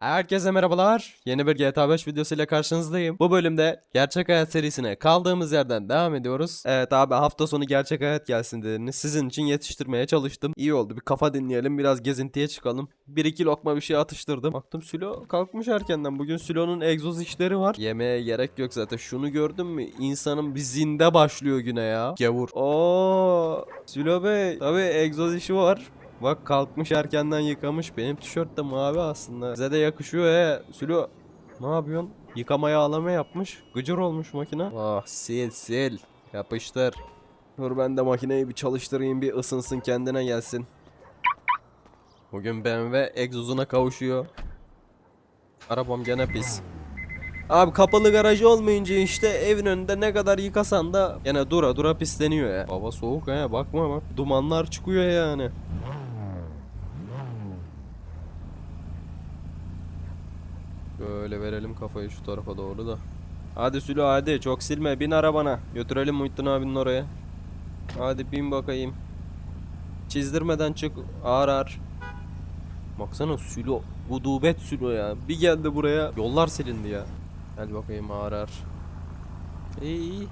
Herkese merhabalar. Yeni bir GTA 5 videosuyla karşınızdayım. Bu bölümde Gerçek Hayat serisine kaldığımız yerden devam ediyoruz. Evet abi hafta sonu Gerçek Hayat gelsin dediniz. Sizin için yetiştirmeye çalıştım. İyi oldu. Bir kafa dinleyelim. Biraz gezintiye çıkalım. Bir iki lokma bir şey atıştırdım. Baktım Sülo kalkmış erkenden. Bugün Sülo'nun egzoz işleri var. Yemeğe gerek yok zaten. Şunu gördün mü? İnsanın bir zinde başlıyor güne ya. Gavur. Oo, Sülo Bey. Tabii egzoz işi var. Bak kalkmış erkenden yıkamış. Benim tişört de mavi aslında. Bize de yakışıyor he. Sülo ne yapıyorsun? Yıkama yağlama yapmış. Gıcır olmuş makine. Ah sil sil. Yapıştır. Dur ben de makineyi bir çalıştırayım bir ısınsın kendine gelsin. Bugün BMW egzozuna kavuşuyor. Arabam gene pis. Abi kapalı garajı olmayınca işte evin önünde ne kadar yıkasan da gene dura dura pisleniyor ya. Hava soğuk he bakma bak. Dumanlar çıkıyor yani. Böyle verelim kafayı şu tarafa doğru da. Hadi Sülo hadi çok silme bin arabana. Götürelim Muhittin abinin oraya. Hadi bin bakayım. Çizdirmeden çık ağır ağır. Baksana Sülo. Gudubet Sülo ya. Bir geldi buraya yollar silindi ya. Hadi bakayım ağır ağır. İyi iyi.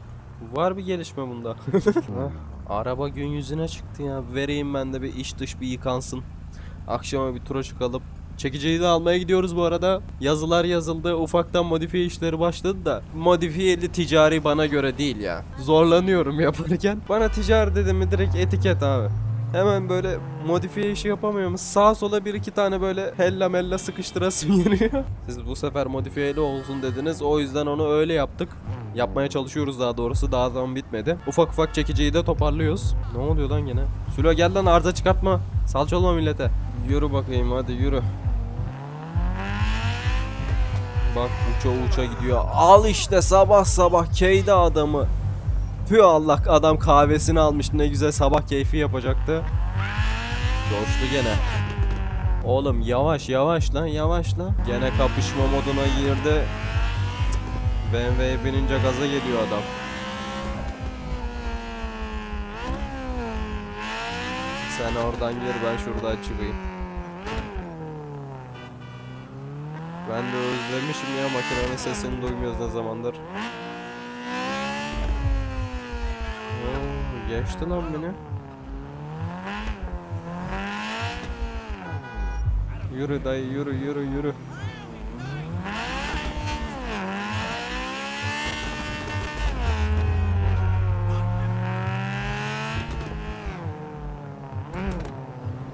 Var bir gelişme bunda. Hah, Araba gün yüzüne çıktı ya. Vereyim ben de bir iç dış bir yıkansın. Akşama bir tura çıkalım. Çekiciyi de almaya gidiyoruz bu arada. Yazılar yazıldı. Ufaktan modifiye işleri başladı da. Modifiyeli ticari bana göre değil ya. Zorlanıyorum yaparken. Bana ticari dedim mi direkt etiket abi. Hemen böyle modifiye işi yapamıyoruz. Sağa sola bir iki tane böyle hella mella sıkıştırasım geliyor. Siz bu sefer modifiyeli olsun dediniz. O yüzden onu öyle yaptık. Yapmaya çalışıyoruz daha doğrusu. Daha zaman bitmedi. Ufak ufak çekiciyi de toparlıyoruz. Ne oluyor lan gene? Sülo gel lan arıza çıkartma. Salça olma millete. Yürü bakayım hadi yürü. Bak uça uça gidiyor. Al işte sabah sabah keyde adamı. Tüh Allah adam kahvesini almış ne güzel sabah keyfi yapacaktı. Coştu gene. Oğlum yavaş yavaş lan yavaş lan. Gene kapışma moduna girdi. BMW'ye binince gaza geliyor adam. Sen oradan gir ben şuradan çıkayım. Ben de özlemişim ya makinenin sesini duymuyoruz ne zamandır. Oo, geçti lan beni. Yürü dayı yürü yürü yürü.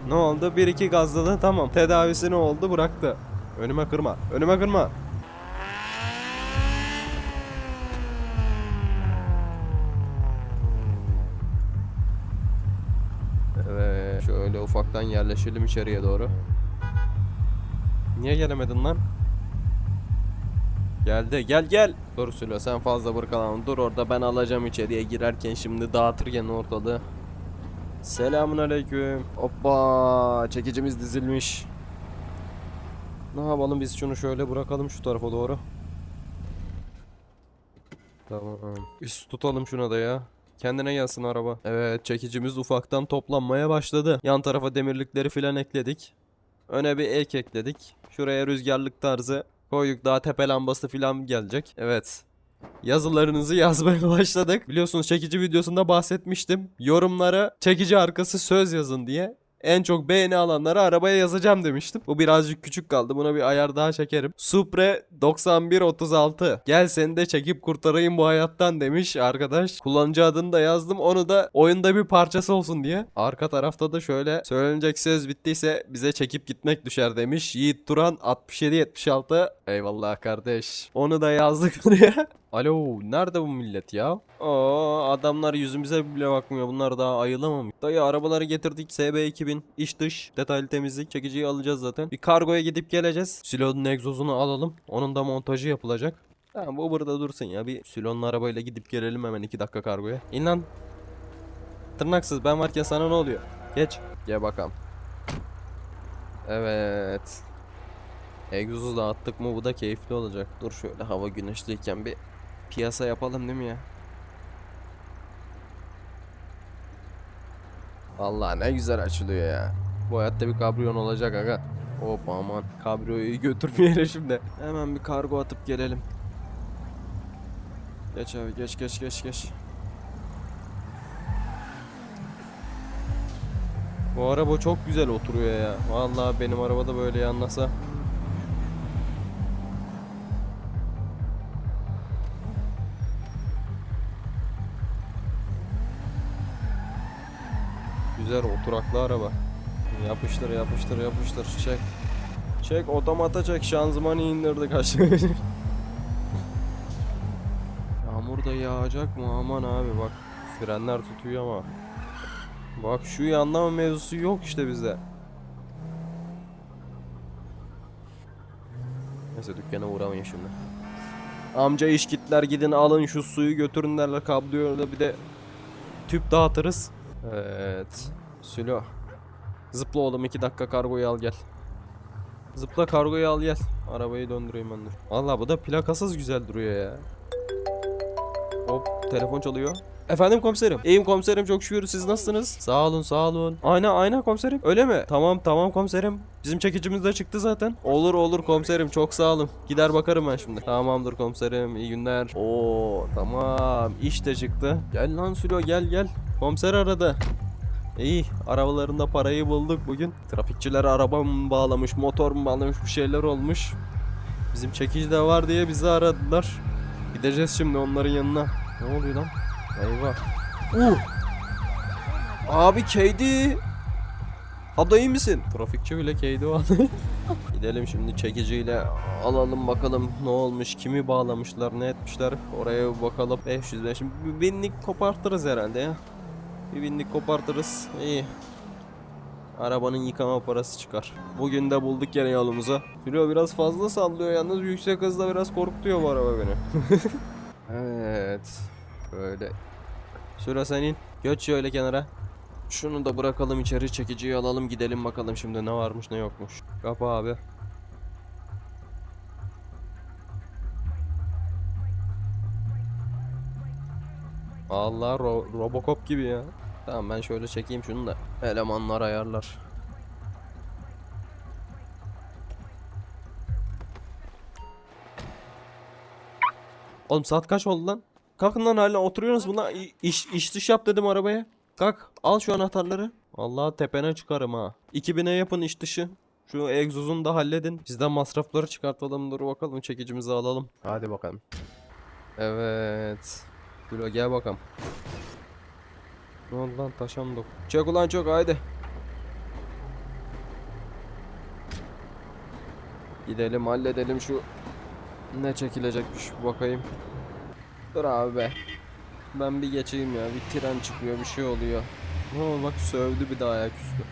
Ne oldu? Bir iki gazladı tamam. Tedavisi ne oldu? Bıraktı. Önüme kırma. Önüme kırma. Evet. Şöyle ufaktan yerleşelim içeriye doğru. Niye gelemedin lan? Geldi gel gel. Dur Sülo sen fazla bırkalan dur orada ben alacağım içeriye girerken şimdi dağıtırken ortalığı. Selamun aleyküm. Hoppa çekicimiz dizilmiş. Ne yapalım biz şunu şöyle bırakalım şu tarafa doğru. Tamam. Üst tutalım şuna da ya. Kendine gelsin araba. Evet çekicimiz ufaktan toplanmaya başladı. Yan tarafa demirlikleri filan ekledik. Öne bir ek ekledik. Şuraya rüzgarlık tarzı koyduk. Daha tepe lambası filan gelecek. Evet. Yazılarınızı yazmaya başladık. Biliyorsunuz çekici videosunda bahsetmiştim. Yorumlara çekici arkası söz yazın diye. En çok beğeni alanlara arabaya yazacağım demiştim. Bu birazcık küçük kaldı. Buna bir ayar daha çekerim. Supre 9136. Gel seni de çekip kurtarayım bu hayattan demiş arkadaş. Kullanıcı adını da yazdım. Onu da oyunda bir parçası olsun diye. Arka tarafta da şöyle söylenecek söz bittiyse bize çekip gitmek düşer demiş. Yiğit Turan 6776. Eyvallah kardeş. Onu da yazdık buraya. Alo nerede bu millet ya? Aa adamlar yüzümüze bile bakmıyor. Bunlar daha ayılamamış. Dayı arabaları getirdik. SB2000 iç dış detaylı temizlik çekiciyi alacağız zaten. Bir kargoya gidip geleceğiz. Silonun egzozunu alalım. Onun da montajı yapılacak. Tamam bu burada dursun ya. Bir Silon'un arabayla gidip gelelim hemen 2 dakika kargoya. İn lan. Tırnaksız ben varken sana ne oluyor? Geç. Gel bakalım. Evet. Egzozu da attık mı bu da keyifli olacak. Dur şöyle hava güneşliyken bir piyasa yapalım değil mi ya? Vallahi ne güzel açılıyor ya. Bu hayatta bir kabriyon olacak aga. Hop aman. Kabriyoyu götürmeyelim şimdi. Hemen bir kargo atıp gelelim. Geç abi geç geç geç geç. Bu araba çok güzel oturuyor ya. Vallahi benim arabada böyle yanlasa. Oturaklı araba. Yapıştır yapıştır yapıştır çek. Çek otomata çek şanzımanı indirdik aşağı. Yağmur da yağacak mı aman abi bak frenler tutuyor ama. Bak şu yanlama mevzusu yok işte bizde. Neyse dükkana uğramayın şimdi. Amca iş gitler gidin alın şu suyu götürün derler kablıyorlar bir de tüp dağıtırız. Evet. Sülo. Zıpla oğlum 2 dakika kargoyu al gel. Zıpla kargoyu al gel. Arabayı döndüreyim ben dur. Valla bu da plakasız güzel duruyor ya. Hop telefon çalıyor. Efendim komiserim. İyiyim komiserim çok şükür siz nasılsınız? Sağ olun sağ olun. Aynen aynen komiserim. Öyle mi? Tamam tamam komiserim. Bizim çekicimiz de çıktı zaten. Olur olur komiserim çok sağ olun. Gider bakarım ben şimdi. Tamamdır komiserim iyi günler. Oo tamam iş de çıktı. Gel lan Sülo gel gel. Komiser aradı. İyi arabalarında parayı bulduk bugün. Trafikçiler araba mı bağlamış motor mu bağlamış bir şeyler olmuş. Bizim çekici de var diye bizi aradılar. Gideceğiz şimdi onların yanına. Ne oluyor lan? Eyvah. Uh. Abi Keydi. Abla iyi misin? Trafikçi bile Keydi aldı. Gidelim şimdi çekiciyle alalım bakalım ne olmuş, kimi bağlamışlar, ne etmişler. Oraya bakalım. 500 lira. Şimdi binlik kopartırız herhalde ya. Bir binlik kopartırız. İyi. Arabanın yıkama parası çıkar. Bugün de bulduk gene yolumuza. Filo biraz fazla sallıyor yalnız yüksek hızda biraz korkutuyor bu araba beni. evet. Böyle. Süre senin. Göç şöyle kenara. Şunu da bırakalım içeri çekiciyi alalım gidelim bakalım şimdi ne varmış ne yokmuş. Kapı abi. Allah ro Robocop gibi ya. Tamam ben şöyle çekeyim şunu da. Elemanlar ayarlar. Oğlum saat kaç oldu lan? Kalkın lan hala oturuyorsunuz buna iş, iş dış yap dedim arabaya. Kalk al şu anahtarları. Allah tepene çıkarım ha. 2000'e yapın iş dışı. Şu egzozunu da halledin. Bizden masrafları çıkartalım. Dur bakalım çekicimizi alalım. Hadi bakalım. Evet. Şöyle gel bakalım. Ne oldu lan taşa mı dok? Çek ulan çok haydi. Gidelim halledelim şu ne çekilecekmiş bakayım. Dur abi be. Ben bir geçeyim ya. Bir tren çıkıyor bir şey oluyor. Oldu bak sövdü bir daha ayaküstü.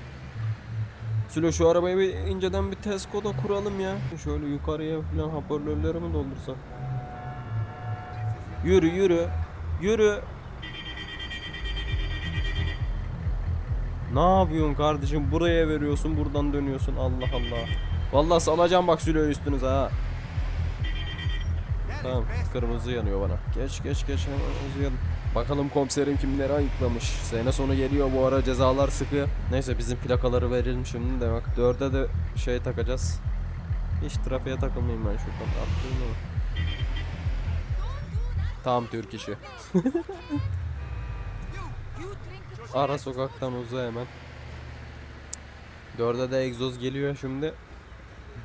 Sülo şu arabayı bir inceden bir test koda kuralım ya. Şöyle yukarıya falan hoparlörleri mi doldursak? Yürü yürü. Yürü. Ne yapıyorsun kardeşim? Buraya veriyorsun, buradan dönüyorsun. Allah Allah. Vallahi salacağım bak Sülo'yu üstünüze ha. Tamam, kırmızı yanıyor bana. Geç geç geç hemen uzayalım. Bakalım komiserim kimleri ayıklamış. Sene sonu geliyor bu ara cezalar sıkı. Neyse bizim plakaları verelim şimdi de bak. Dörde de şey takacağız. Hiç trafiğe takılmayayım ben şuradan. Ama. Tam Türk işi. Ara sokaktan uza hemen. Dörde de egzoz geliyor şimdi.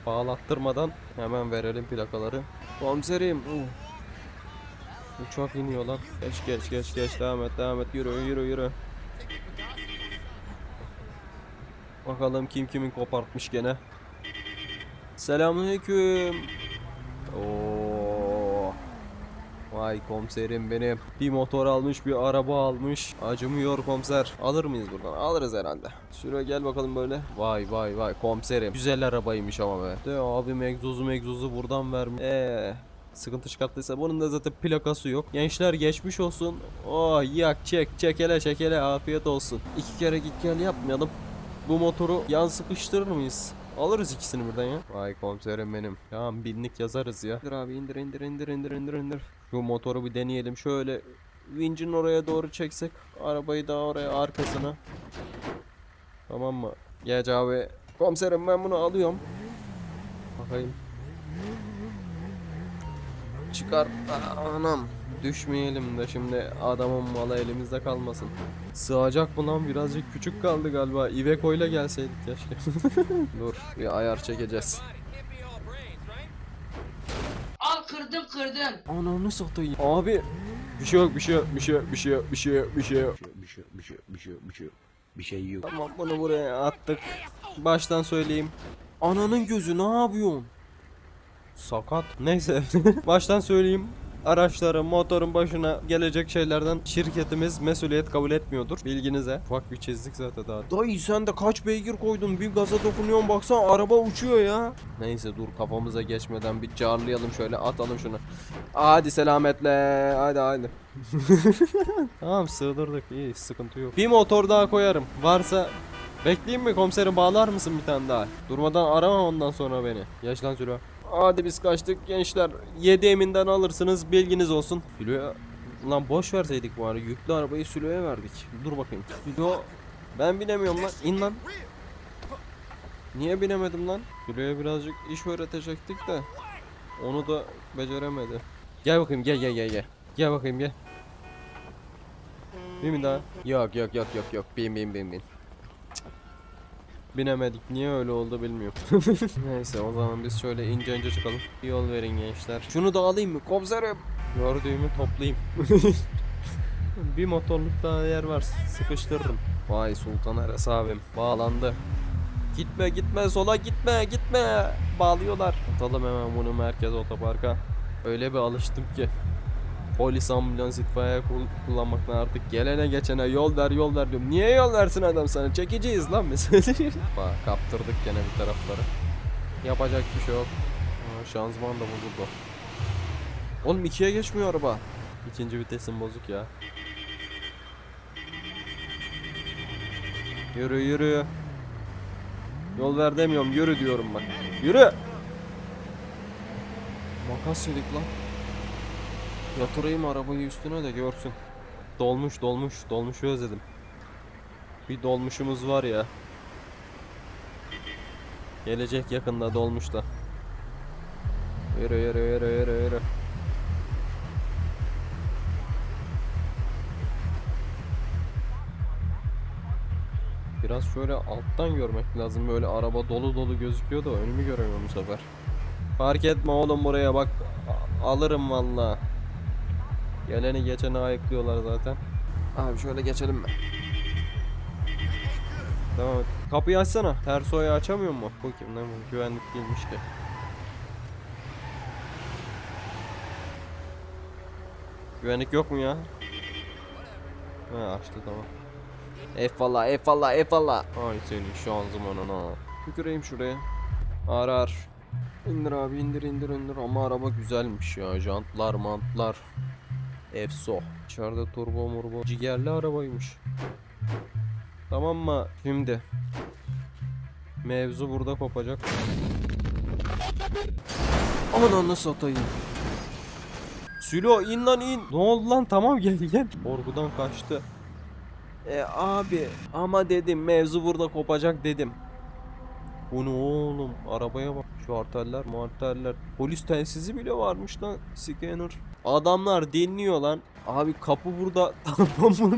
Bağlattırmadan hemen verelim plakaları. Komiserim. uh. Uçak iniyor lan. Geç geç geç geç devam et devam et yürü yürü yürü. Bakalım kim kimin kopartmış gene. Selamünaleyküm. Oo. Vay komiserim benim. Bir motor almış bir araba almış. Acımıyor komiser. Alır mıyız buradan? Alırız herhalde. Süre gel bakalım böyle. Vay vay vay komiserim. Güzel arabaymış ama be. De abim egzozu egzozu buradan vermiş. Eee. Sıkıntı çıkarttıysa bunun da zaten plakası yok. Gençler geçmiş olsun. Oh yak çek çekele çekele afiyet olsun. İki kere git gel yapmayalım. Bu motoru yan sıkıştırır mıyız? Alırız ikisini birden ya. Vay komiserim benim. Tamam binlik yazarız ya. Dur abi indir indir indir indir indir indir. Şu motoru bir deneyelim. Şöyle vincin oraya doğru çeksek. Arabayı daha oraya arkasına. Tamam mı? Geç abi. Komiserim ben bunu alıyorum. Bakayım. Çıkar. Anam. Düşmeyelim de şimdi adamın malı elimizde kalmasın. Sığacak mı lan birazcık küçük kaldı galiba. Iveco ile gelseydik keşke. Dur bir ayar çekeceğiz. Al kırdım kırdım. Ananı satayım. Abi. Bir şey yok bir şey yok bir şey yok bir şey yok bir şey yok bir şey yok. bir şey bir şey bir şey bir şey bir şey yok. Tamam bunu buraya attık. Baştan söyleyeyim. Ananın gözü ne yapıyorsun? Sakat. Neyse. Baştan söyleyeyim. Araçların, motorun başına gelecek şeylerden şirketimiz mesuliyet kabul etmiyordur. Bilginize. Ufak bir çizdik zaten daha. Dayı sen de kaç beygir koydun? Bir gaza dokunuyorsun baksana araba uçuyor ya. Neyse dur kafamıza geçmeden bir carlayalım şöyle atalım şunu. Hadi selametle. Hadi hadi. tamam sığdırdık iyi sıkıntı yok. Bir motor daha koyarım. Varsa Bekleyeyim mi komiserim bağlar mısın bir tane daha? Durmadan arama ondan sonra beni. Yaş lan Sülo. Hadi biz kaçtık gençler. 7 eminden alırsınız bilginiz olsun. Sülo'ya Lan boş verseydik bu ara yüklü arabayı Sülo'ya verdik. Dur bakayım. Sülo ben binemiyorum lan. İn lan. Niye binemedim lan? Sülo'ya birazcık iş öğretecektik de. Onu da beceremedi. Gel bakayım gel gel gel gel. Gel bakayım gel. Bin mi daha? Yok yok yok yok yok. Bin bin bin bin. Binemedik. Niye öyle oldu bilmiyorum. Neyse o zaman biz şöyle ince ince çıkalım. Bir yol verin gençler. Şunu da alayım mı? Komiserim. Gördüğümü toplayayım. bir motorluk daha yer var. Sıkıştırırım. Vay Sultan Ares abim. Bağlandı. Gitme gitme sola gitme gitme. Bağlıyorlar. Atalım hemen bunu merkez otoparka. Öyle bir alıştım ki. Polis ambulans itfaiye kul- kullanmaktan artık gelene geçene yol ver yol ver diyorum. Niye yol versin adam sana? Çekeceğiz lan mesela. Bak kaptırdık gene bir tarafları. Yapacak bir şey yok. Aa, şanzıman da bozuldu. Oğlum ikiye geçmiyor araba. İkinci vitesin bozuk ya. Yürü yürü. Yol ver demiyorum yürü diyorum bak. Yürü. Makas yedik lan. Yatırayım arabayı üstüne de görsün. Dolmuş dolmuş dolmuşu özledim. Bir dolmuşumuz var ya. Gelecek yakında dolmuş da. Yürü yürü yürü yürü yürü. Biraz şöyle alttan görmek lazım. Böyle araba dolu dolu gözüküyor da önümü göremiyorum bu sefer. Fark etme oğlum buraya bak. Alırım valla. Geleni geçeni ayıklıyorlar zaten. Abi şöyle geçelim mi? Tamam. Kapıyı açsana. Tersoyu açamıyor mu? Bu kim lan bu? Güvenlik değilmiş ki. Güvenlik yok mu ya? Ha açtı tamam. Eyvallah eyvallah eyvallah. Ay senin şanzımanına. Tüküreyim şuraya. Arar. İndir abi indir indir indir ama araba güzelmiş ya. Jantlar mantlar. Efso. İçeride turbo murbo. Cigerli arabaymış. Tamam mı? Şimdi. Mevzu burada kopacak. Ananı satayım. Sülo in lan in. Ne oldu lan tamam gel gel. Korkudan kaçtı. E abi ama dedim mevzu burada kopacak dedim. Bu ne oğlum arabaya bak. Şarteller marteller. Polis telsizi bile varmış lan. Scanner. Adamlar dinliyor lan. Abi kapı burada. Tamam bunu.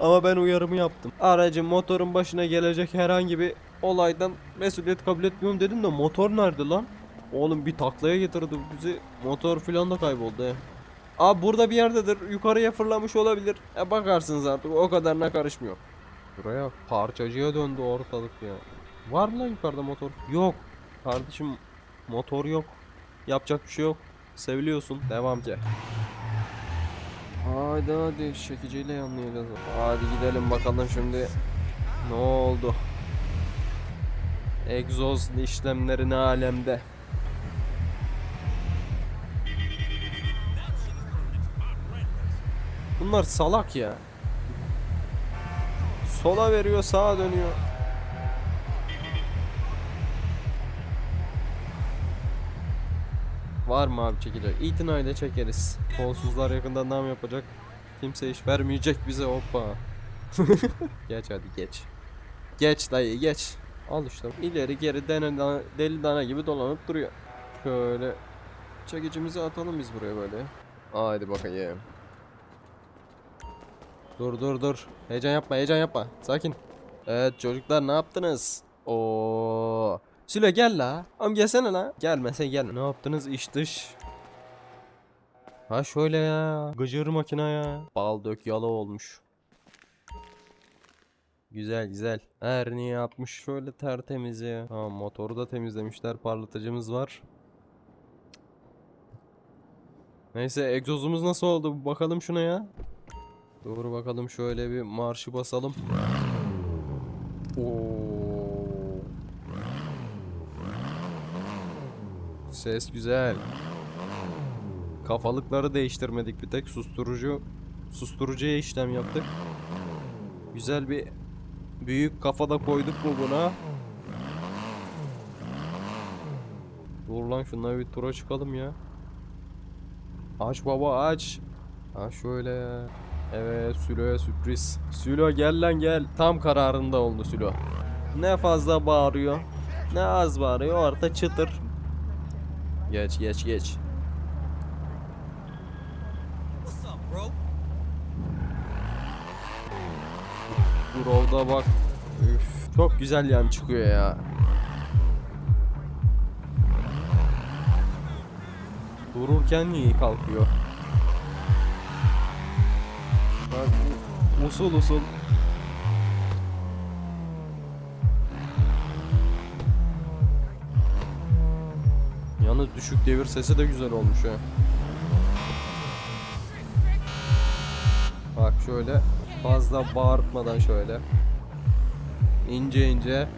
Ama ben uyarımı yaptım. Aracın motorun başına gelecek herhangi bir olaydan mesuliyet kabul etmiyorum dedim de motor nerede lan? Oğlum bir taklaya getirdi bizi. Motor filan da kayboldu he. Abi burada bir yerdedir. Yukarıya fırlamış olabilir. E bakarsınız artık o kadarına karışmıyor. Buraya parçacıya döndü ortalık ya. Var mı lan yukarıda motor? Yok. Kardeşim motor yok. Yapacak bir şey yok. Seviliyorsun. Devam ki. Hadi hadi çekiciyle yanlayacağız. Hadi gidelim bakalım şimdi. Ne oldu? Egzoz işlemleri ne alemde? Bunlar salak ya. Sola veriyor, sağa dönüyor. Var mı abi çekecek? İtinayla çekeriz. Kolsuzlar yakında nam yapacak. Kimse iş vermeyecek bize hoppa. geç hadi geç. Geç dayı geç. Al işte. İleri geri dene, deli dana gibi dolanıp duruyor. Şöyle çekicimizi atalım biz buraya böyle. Haydi bakayım. Dur dur dur. Heyecan yapma heyecan yapma. Sakin. Evet çocuklar ne yaptınız? Oo. Süle gel la. Am gelsene la. Gelmese gel. Ne yaptınız iş dış? Ha şöyle ya. Gıcır makine ya. Bal dök yala olmuş. Güzel güzel. Her niye yapmış şöyle tertemiz ya. Tamam motoru da temizlemişler. Parlatıcımız var. Neyse egzozumuz nasıl oldu? Bakalım şuna ya. Dur bakalım şöyle bir marşı basalım. Ses güzel. Kafalıkları değiştirmedik bir tek susturucu susturucuya işlem yaptık. Güzel bir büyük kafada koyduk mu buna? Dur lan şundan bir tura çıkalım ya. Aç baba aç. Ha şöyle. Evet Sülo'ya sürpriz. Sülo gel lan gel. Tam kararında oldu Sülo. Ne fazla bağırıyor. Ne az bağırıyor orta çıtır. Geç geç geç. Grow'da bak. Üf, çok güzel yan çıkıyor ya. Dururken iyi kalkıyor. Bak usul usul. Yalnız düşük devir sesi de güzel olmuş ha. Bak şöyle fazla bağırtmadan şöyle. ince ince.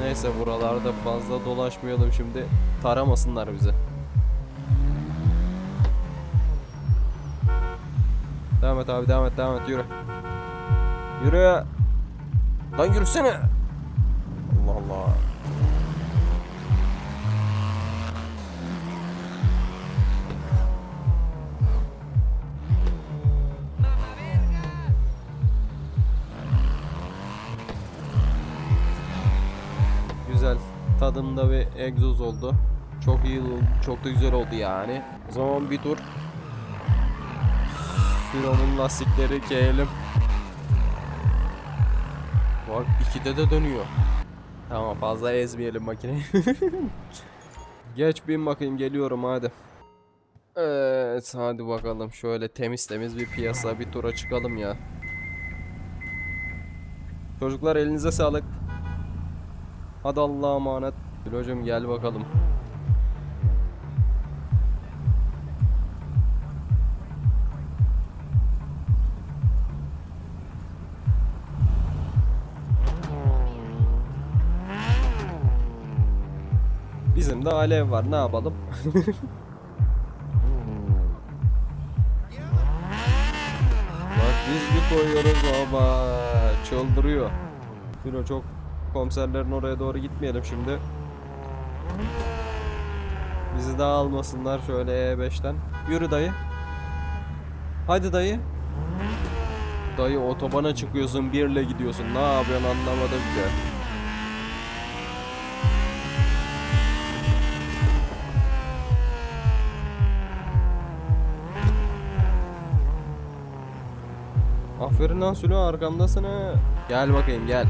Neyse buralarda fazla dolaşmayalım şimdi. Taramasınlar bizi. Devam et abi devam et devam et yürü. Yürü. Lan yürüsene. Allah Allah. Güzel. Tadında bir egzoz oldu. Çok iyi oldu. Çok da güzel oldu yani. O zaman bir tur. Firavun lastikleri keyelim. Bak ikide de dönüyor. Tamam fazla ezmeyelim makineyi. Geç bin bakayım geliyorum hadi. Evet hadi bakalım şöyle temiz temiz bir piyasa bir tura çıkalım ya. Çocuklar elinize sağlık. Hadi Allah'a emanet. Hocam gel bakalım. Bizim de alev var ne yapalım? Bak biz bir koyuyoruz ama çıldırıyor. Filo çok komiserlerin oraya doğru gitmeyelim şimdi. Bizi daha almasınlar şöyle E5'ten. Yürü dayı. Hadi dayı. Dayı otobana çıkıyorsun birle gidiyorsun. Ne yapıyorsun anlamadım ki. Aferin lan Sülo arkamdasın ha. Gel bakayım gel.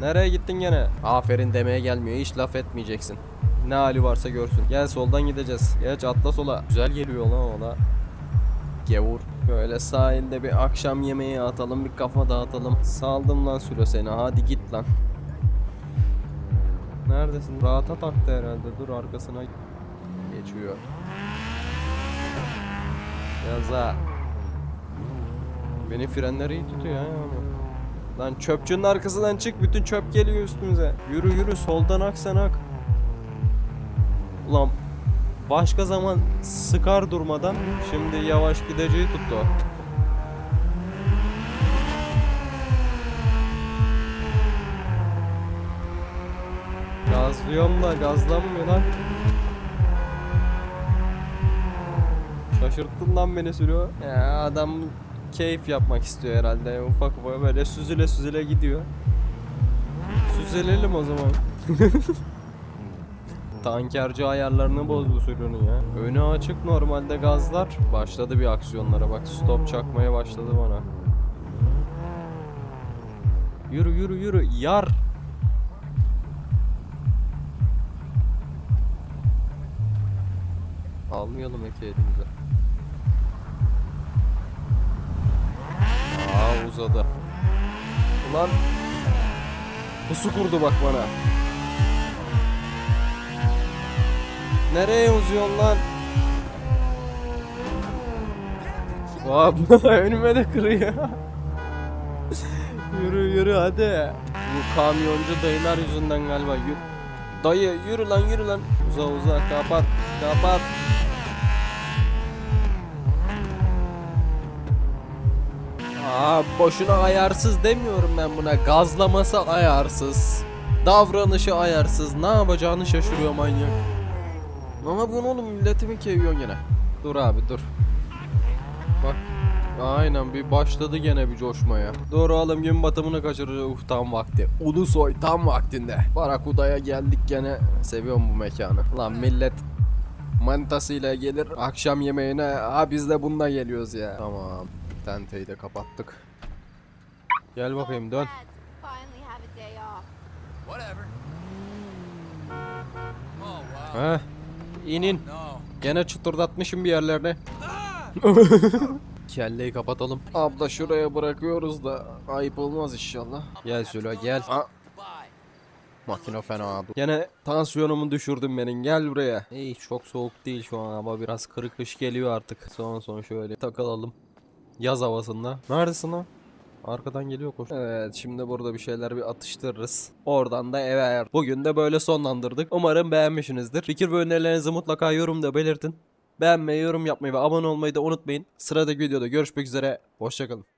Nereye gittin gene? Aferin demeye gelmiyor. Hiç laf etmeyeceksin. Ne hali varsa görsün. Gel soldan gideceğiz. Geç atla sola. Güzel geliyor lan ona. Gevur. Böyle sahilde bir akşam yemeği atalım. Bir kafa dağıtalım. Saldım lan Sülo seni. Hadi git lan. Neredesin? Rahata taktı herhalde. Dur arkasına geçiyor. Yaza. Beni frenler iyi tutuyor ya. Lan çöpçünün arkasından çık bütün çöp geliyor üstümüze. Yürü yürü soldan ak sen ak. Ulan başka zaman sıkar durmadan şimdi yavaş gideceği tuttu. o. Gazlıyorum da gazlanmıyor lan. Şaşırttın lan beni sürüyor. Ya adam keyif yapmak istiyor herhalde. Ufak ufak böyle süzüle süzüle gidiyor. Süzülelim o zaman. Tankerci ayarlarını bozdu sürünün ya. Önü açık normalde gazlar. Başladı bir aksiyonlara bak stop çakmaya başladı bana. Yürü yürü yürü yar. Almayalım eki elimize. Uzadı. Ulan Pusu kurdu bak bana. Nereye uzuyorsun lan? Vay önüme de kırıyor. yürü yürü hadi. Bu kamyoncu dayılar yüzünden galiba. Yürü. Dayı yürü lan yürü lan. Uza uza kapat kapat. Aa boşuna ayarsız demiyorum ben buna. Gazlaması ayarsız. Davranışı ayarsız. Ne yapacağını şaşırıyor manyak. Ne yapıyorsun oğlum milleti mi keviyorsun gene? Dur abi dur. Bak. Aynen bir başladı gene bir coşmaya. Doğru oğlum gün batımını kaçıracak uh, tam vakti. Ulusoy tam vaktinde. Barakuda'ya geldik gene. Seviyorum bu mekanı. Lan millet manitasıyla gelir akşam yemeğine ha biz de bununla geliyoruz ya. Tamam. Tenteyi de kapattık. Gel bakayım dön. Oh. Heh. İnin. No. Gene çıtırdatmışım bir yerlerine. Kelleyi kapatalım. Abla şuraya bırakıyoruz da ayıp olmaz inşallah. Gel Sülo gel. Aa, Bye. makine fena abi. Gene tansiyonumu düşürdün benim gel buraya. İyi çok soğuk değil şu an ama biraz kırık kış geliyor artık. Son son şöyle takılalım. Yaz havasında. Neredesin lan? Arkadan geliyor koş. Evet şimdi burada bir şeyler bir atıştırırız. Oradan da eve ayar. Bugün de böyle sonlandırdık. Umarım beğenmişsinizdir. Fikir ve önerilerinizi mutlaka yorumda belirtin. Beğenmeyi, yorum yapmayı ve abone olmayı da unutmayın. Sıradaki videoda görüşmek üzere. Hoşçakalın.